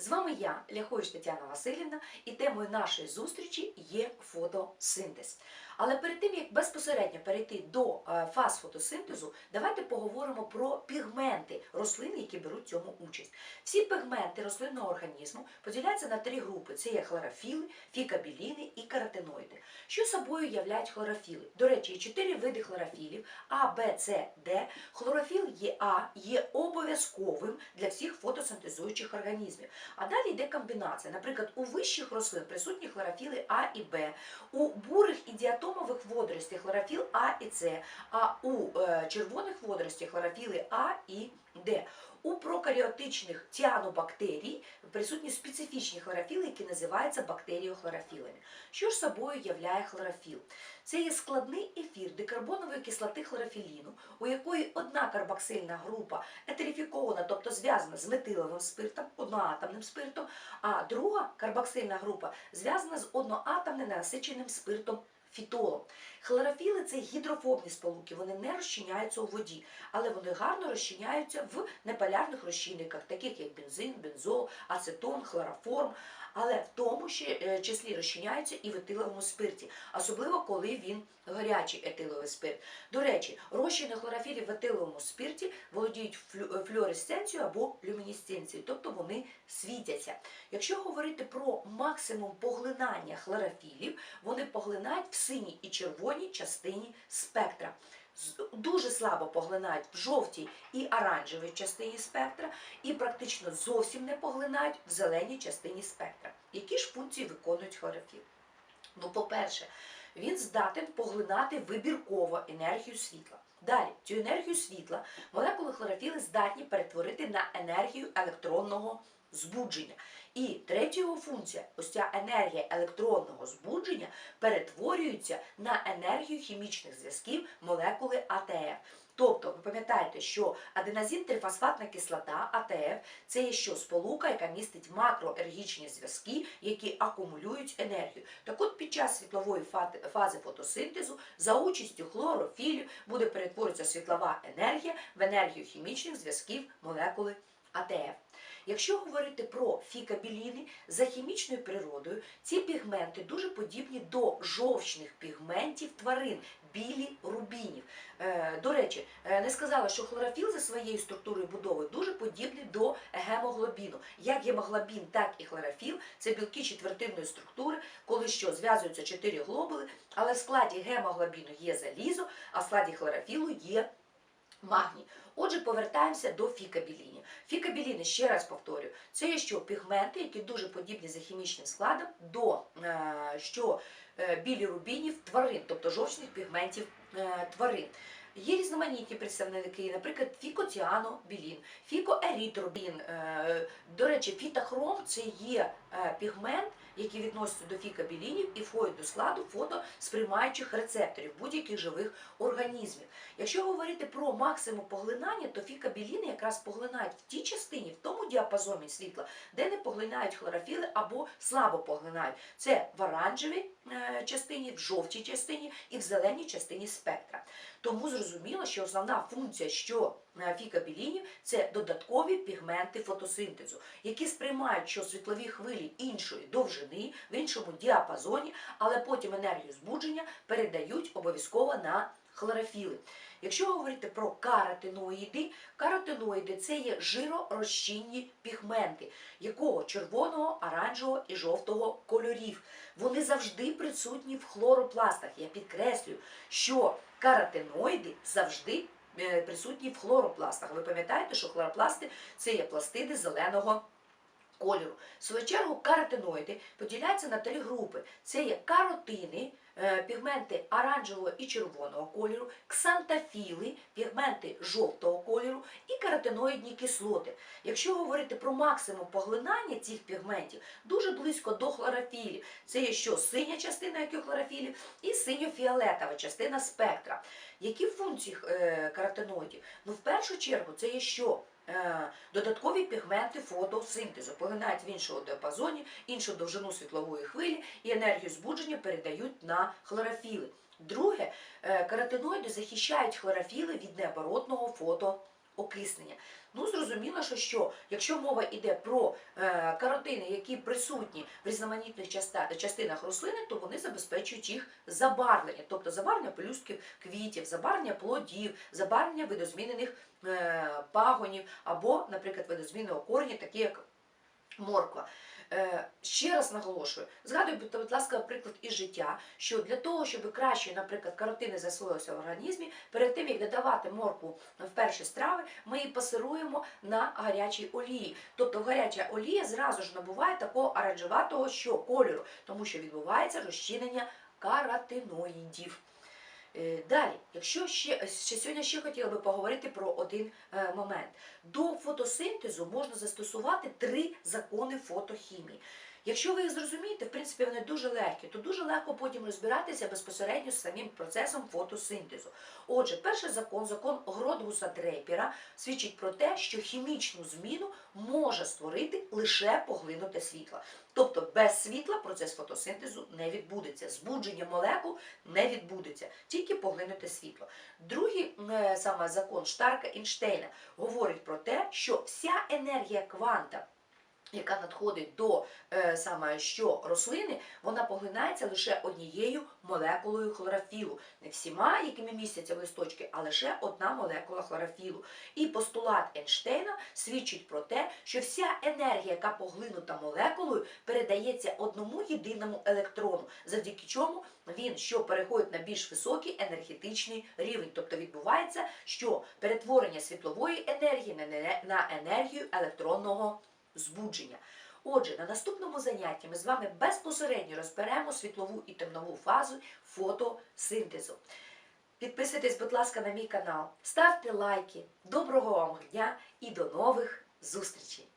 З вами я, Ляхович Тетяна Васильівна, і темою нашої зустрічі є фотосинтез. Але перед тим, як безпосередньо перейти до е, фаз фотосинтезу, давайте поговоримо про пігменти рослин, які беруть в цьому участь. Всі пігменти рослинного організму поділяються на три групи: це є хлорофіли, фікабіліни і каротиноїди. Що собою являють хлорофіли? До речі, є чотири види хлорофілів А, Б, С, Д. Хлорофіл є А є обов'язковим для всіх фотосинтезуючих організмів. А далі йде комбінація. Наприклад, у вищих рослин присутні хлорофіли А і Б, у бурих і діатомових водоростей хлорофіл А і С, а у е, червоних водоростей хлорофіли А і Д. У прокаріотичних ціанобактерій присутні специфічні хлорофіли, які називаються бактеріохлорофілами. Що ж собою являє хлорофіл? Це є складний ефір дикарбонової кислоти хлорофіліну, у якої одна карбоксильна група етерифікована, тобто зв'язана з метиловим спиртом, одноатомним спиртом, а друга карбоксильна група зв'язана з одноатомним насиченим спиртом фітолом. Хлорофіли це гідрофобні сполуки, вони не розчиняються у воді, але вони гарно розчиняються в неполярних розчинниках, таких як бензин, бензол, ацетон, хлороформ. Але в тому е, числі розчиняються і в етиловому спирті, особливо коли він гарячий етиловий спирт. До речі, розчини хлорофілів в етиловому спирті володіють е, флюоресценцією або люмінесценцією, тобто вони світяться. Якщо говорити про максимум поглинання хлорофілів, вони поглинають в синій і червоній частині спектра. Дуже слабо поглинають в жовтій і оранжевій частині спектра, і практично зовсім не поглинають в зеленій частині спектра. Які ж функції виконують хлорофіл? Ну, по-перше, він здатен поглинати вибірково енергію світла. Далі, цю енергію світла молекули хлорофіли здатні перетворити на енергію електронного збудження. І третя його функція, ось ця енергія електронного збудження, перетворюється на енергію хімічних зв'язків молекули АТФ. Тобто, ви пам'ятаєте, що аденозин трифосфатна кислота АТФ це є що сполука, яка містить макроергічні зв'язки, які акумулюють енергію. Так от під час світлової фази фотосинтезу за участю хлорофілів буде перетворюватися світлова енергія в енергію хімічних зв'язків молекули АТФ. Якщо говорити про фікабіліни, за хімічною природою ці пігменти дуже подібні до жовчних пігментів тварин, білі рубінів. Е, до речі, е, не сказала, що хлорофіл за своєю структурою будови дуже подібний до гемоглобіну. Як гемоглобін, так і хлорофіл це білки четвертинної структури, коли що зв'язуються чотири глобули, але в складі гемоглобіну є залізо, а в складі хлорофілу є магній. Отже, повертаємося до фікабілінів. Фікабіліни, ще раз повторюю, це є що пігменти, які дуже подібні за хімічним складом до е, що е, білі рубінів тварин, тобто жовчних пігментів е, тварин. Є різноманітні представники, наприклад, фікоціанобілін, фікоеритробін. Е, До речі, фітохром це є е, пігмент, який відноситься до фікабілінів і входить до складу фотосприймаючих рецепторів будь-яких живих організмів. Якщо говорити про максимум поглинання, то фікабіліни якраз поглинають в тій частині, в тому діапазоні світла, де не поглинають хлорофіли або слабо поглинають. Це в оранжевій е, частині, в жовтій частині і в зеленій частині спектра. Тому зрозуміло, що основна функція, що е, фікабілінів це додаткові пігменти фотосинтезу, які сприймають що світлові хвилі іншої довжини, в іншому діапазоні, але потім енергію збудження передають обов'язково на хлорофіли. Якщо говорити про каротиноїди, каротиноїди це є жиророзчинні пігменти, якого червоного, оранжевого і жовтого кольорів. Вони завжди присутні в хлоропластах. Я підкреслюю, що каротиноїди завжди е, присутні в хлоропластах. Ви пам'ятаєте, що хлоропласти це є пластиди зеленого кольору. В свою чергу каротиноїди поділяються на три групи: це є каротини, пігменти оранжевого і червоного кольору, ксантофіли, пігменти жовтого кольору і каротиноїдні кислоти. Якщо говорити про максимум поглинання цих пігментів, дуже близько до хлорофілів. Це є що синя частина як і хлорофілів і синьо-фіолетова частина спектра. Які функції е, каротиноїдів? Ну, в першу чергу, це є що? Е, Додаткові пігменти фотосинтезу поглинають в іншому діапазоні, іншу довжину світлової хвилі і енергію збудження передають на хлорофіли. Друге, е, каротиноїди захищають хлорофіли від необоротного фотоопромінення. Окиснення. Ну, зрозуміло, що, що якщо мова йде про е, каротини, які присутні в різноманітних частинах рослини, то вони забезпечують їх забарвлення, тобто забарвлення пелюстків квітів, забарвлення плодів, забарвлення видозмінених е, пагонів або, наприклад, видозміненого корня, такі як морква. Е, Ще раз наголошую, згадуйте, будь ласка, приклад із життя, що для того, щоб краще, наприклад, каротини засвоїлися в організмі, перед тим як додавати моркву в перші страви, ми її пасируємо на гарячій олії. Тобто гаряча олія зразу ж набуває такого оранжеватого що кольору, тому що відбувається розчинення каротиноїдів. Е, Далі, якщо ще, ще сьогодні ще хотіла би поговорити про один е, момент. До фотосинтезу можна застосувати три закони фотохімії. Якщо ви їх зрозумієте, в принципі, вони дуже легкі, то дуже легко потім розбиратися безпосередньо з самим процесом фотосинтезу. Отже, перший закон, закон Гродгуса Дрейпера, свідчить про те, що хімічну зміну може створити лише поглинуте світло. Тобто без світла процес фотосинтезу не відбудеться, збудження молекул не відбудеться, тільки поглинуте світло. Другий е, саме закон Штарка Інштейна говорить про те, що вся енергія кванта яка надходить до е, саме що рослини, вона поглинається лише однією молекулою хлорофілу. Не всіма, якими містяться листочки, а лише одна молекула хлорофілу. І постулат Ейнштейна свідчить про те, що вся енергія, яка поглинута молекулою, передається одному єдиному електрону, завдяки чому він що переходить на більш високий енергетичний рівень. Тобто відбувається, що перетворення світлової енергії на енергію електронного збудження. Отже, на наступному занятті ми з вами безпосередньо розберемо світлову і темнову фазу фотосинтезу. Підписуйтесь, будь ласка, на мій канал, ставте лайки. Доброго вам дня і до нових зустрічей!